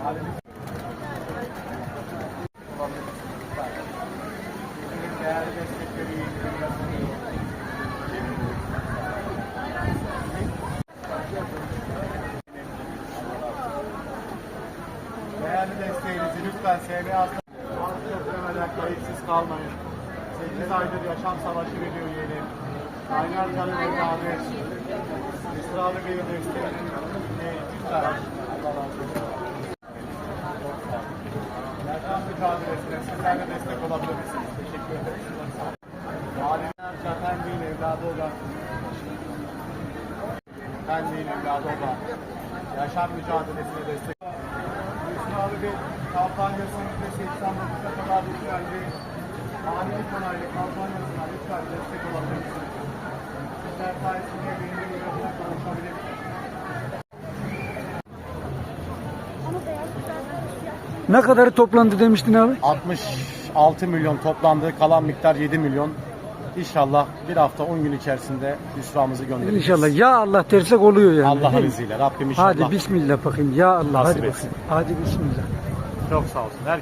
Değerli desteğinizi lütfen SMA hasta demeden kayıtsız kalmayın. 8 aydır yaşam savaşı veriyor yeni. Kaynar canı evladı. Israrlı bir desteğinin lütfen. Allah razı olsun. Yaşam mücadelesine sizler de destek olabilirsiniz. Teşekkür ederim. Alimler Efendi'nin evladı olan Efendi'nin evladı olan yaşam mücadelesine destek Müslümanlı bir kampanyasının ülkesi İstanbul'da kadar lütfen bir manevi konaylı kampanyasına lütfen destek olabilirsiniz. Sizler sayesinde benim Ne kadarı toplandı demiştin abi? 66 milyon toplandı. Kalan miktar 7 milyon. İnşallah bir hafta 10 gün içerisinde hüsramızı göndereceğiz. İnşallah. Ya Allah dersek oluyor yani. Allah'ın izniyle. Rabbim inşallah. Hadi bismillah bakayım. Ya Allah Nasip hadi etsin. bakayım. Hadi bismillah. Çok sağ olsun. Her